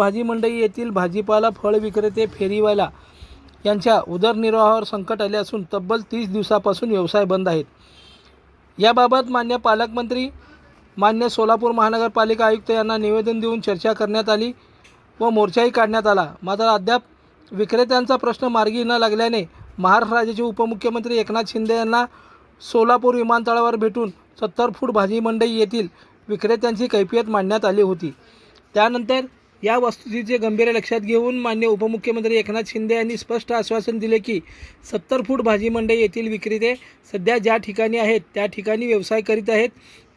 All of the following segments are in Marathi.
भाजी मंडई येथील भाजीपाला फळ विक्रेते फेरीवाला यांच्या उदरनिर्वाहावर संकट आले असून तब्बल तीस दिवसापासून व्यवसाय बंद आहेत. याबाबत मान्य पालकमंत्री मान्य सोलापूर महानगरपालिका आयुक्त यांना निवेदन देऊन चर्चा करण्यात आली व मोर्चाही काढण्यात आला. मात्र अद्याप विक्रेत्यांचा प्रश्न मार्गी न लागल्याने महाराष्ट्र राज्याचे उपमुख्यमंत्री एकनाथ शिंदे यांना सोलापूर विमानतळावर भेटून सत्तर फूट भाजी मंडई येथील विक्रेत्यांची कैफियत मांडण्यात आली होती. त्यानंतर या वस्तुस्थितीचे गंभीर लक्षात घेऊन मान्य उपमुख्यमंत्री एकनाथ शिंदे यांनी स्पष्ट आश्वासन दिले की सत्तर फूट भाजी मंडई येथील विक्रेते सध्या ज्या ठिकाणी आहेत त्या ठिकाणी व्यवसाय करीत आहेत.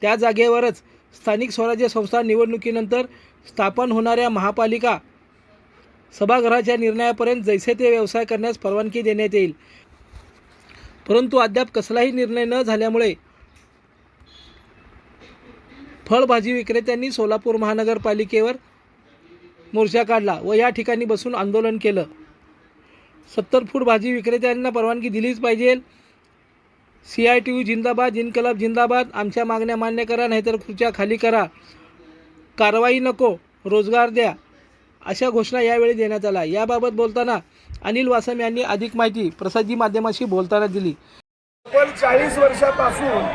त्या जागेवरच स्थानिक स्वराज्य संस्था निवडणुकीनंतर स्थापन होणाऱ्या महापालिका सभागृहाच्या निर्णयापर्यंत जैसे ते व्यवसाय करण्यास परवानगी देण्यात येईल. परंतु अद्याप कसलाही निर्णय न झाल्यामुळे फळभाजी विक्रेत्यांनी सोलापूर महानगरपालिकेवर मोर्चा काढला व या ठिकाणी बसून आंदोलन केलं. सत्तर फूट भाजी विक्रेत्यांना परवानगी दिलीच पाहिजे. सी आय टी यू जिंदाबाद जिनकलाब जिंदाबाद आमच्या मागण्या मान्य करा नाहीतर खुर्च्या खाली करा. कारवाई नको रोजगार द्या. अशा घोषणा यावेळी देण्यात आल्या. याबाबत बोलताना अनिल वासम यांनी अधिक माहिती प्रसादजी माध्यमाशी बोलताना दिली. तब्बल चाळीस वर्षापासून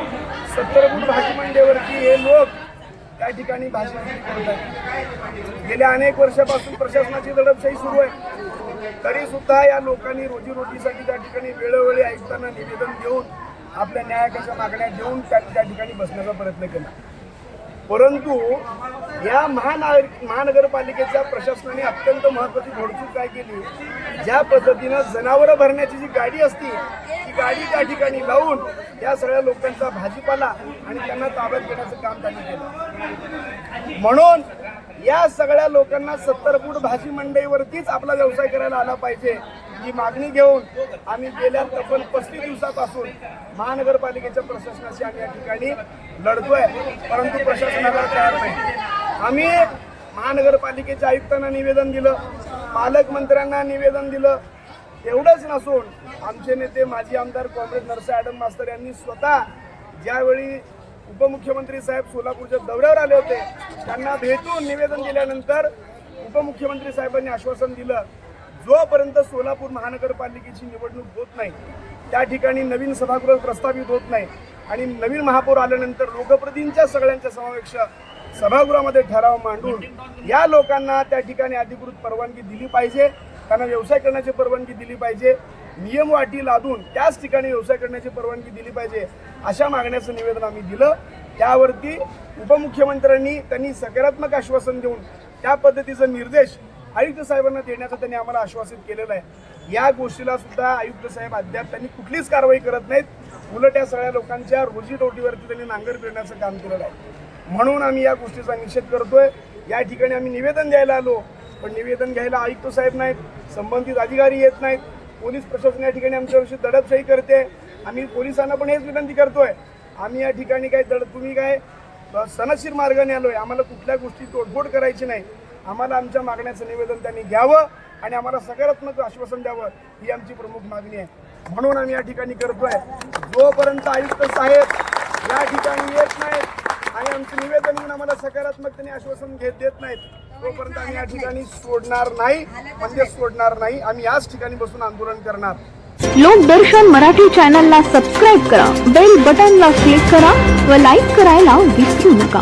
सत्तर फूट भाजी मंडीवरती हे लोक त्या ठिकाणी भाषण करत आहे. गेल्या अनेक वर्षापासून प्रशासनाची दडपशाही सुरू आहे. तरी सुद्धा या लोकांनी रोजीरोटीसाठी त्या ठिकाणी वेळोवेळी आयुक्तांना निवेदन देऊन आपल्या न्यायाकाच्या मागण्या देऊन त्या ठिकाणी बसण्याचा प्रयत्न केला. परंतु या महानगर महानगरपालिकेच्या प्रशासनाने अत्यंत महत्वाची घोडचूक काय केली? ज्या पद्धतीनं जनावरं भरण्याची जी गाडी असती ती गाडी त्या ठिकाणी लावून या सगळ्या लोकांचा भाजीपाला आणि त्यांना ताब्यात घेण्याचं काम त्यांनी केलं. म्हणून या सगळ्या लोकांना सत्तर फूट भाजी मंडईवरतीच आपला व्यवसाय करायला आला पाहिजे ही मागणी घेऊन आम्ही गेल्या तब्बल पस्तीस दिवसापासून महानगरपालिकेच्या प्रशासनाशी आम्ही या ठिकाणी लढतोय परंतु प्रशासनाला तयार नाही. आम्ही महानगरपालिकेच्या आयुक्तांना निवेदन दिलं पालकमंत्र्यांना निवेदन दिलं. एवढंच नसून आमचे नेते माजी आमदार काँग्रेस नरसा ॲडम मास्तर यांनी स्वतः ज्यावेळी उपमुख्यमंत्री साहेब सोलापूरच्या दौऱ्यावर आले होते त्यांना भेटून निवेदन दिल्यानंतर उपमुख्यमंत्री साहेबांनी आश्वासन दिलं जोपर्यंत सोलापूर महानगरपालिकेची निवडणूक होत नाही त्या ठिकाणी नवीन सभागृह प्रस्तावित होत नाही आणि नवीन महापौर आल्यानंतर लोकप्रतिनिधींच्या सगळ्यांच्या समावेश सभागृहामध्ये ठराव मांडून या लोकांना त्या ठिकाणी अधिकृत परवानगी दिली पाहिजे. त्यांना व्यवसाय करण्याची परवानगी दिली पाहिजे. नियम वाटी लादून त्याच ठिकाणी व्यवसाय करण्याची परवानगी दिली पाहिजे अशा मागण्याचं निवेदन आम्ही दिलं. त्यावरती उपमुख्यमंत्र्यांनी त्यांनी सकारात्मक आश्वासन देऊन त्या पद्धतीचा निर्देश आयुक्त साहेबांना देण्याचं त्यांनी आम्हाला आश्वासित केलेलं आहे. या गोष्टीला सुद्धा आयुक्त साहेब अद्याप त्यांनी कुठलीच कारवाई करत नाहीत. उलट या सगळ्या लोकांच्या रोजीरोटीवरती त्यांनी नांगर फिरण्याचं काम केलेलं आहे. म्हणून आम्ही या गोष्टीचा निषेध करतोय. या ठिकाणी आम्ही निवेदन द्यायला आलो पण निवेदन घ्यायला आयुक्त साहेब नाहीत संबंधित अधिकारी येत नाहीत. पोलीस प्रशासन या ठिकाणी आमच्याविषयी दडपशाही करते. आम्ही पोलिसांना पण हेच विनंती करतोय. आम्ही या ठिकाणी काय दड तुम्ही काय सनशीर मार्गाने मार्गाने आलोय. आम्हाला कुठल्या गोष्टी तोडफोड करायची नाही. आम्हाला आमच्या मागण्याचं निवेदन त्यांनी घ्यावं आणि आम्हाला सकारात्मक आश्वासन द्यावं ही आमची प्रमुख मागणी आहे. म्हणून आम्ही या ठिकाणी करतोय. जोपर्यंत आयुक्त साहेब या ठिकाणी येत नाहीत आणि आमचं निवेदन म्हणून आम्हाला सकारात्मकतेने आश्वासन घेत देत नाहीत. तोपर्यंत आम्ही या ठिकाणी सोडणार नाही म्हणजे सोडणार नाही. आम्ही याच ठिकाणी बसून आंदोलन करणार. लोकदर्शन मराठी चॅनलला सबस्क्राईब करा बेल बटनला क्लिक करा व लाईक करायला विसरू नका.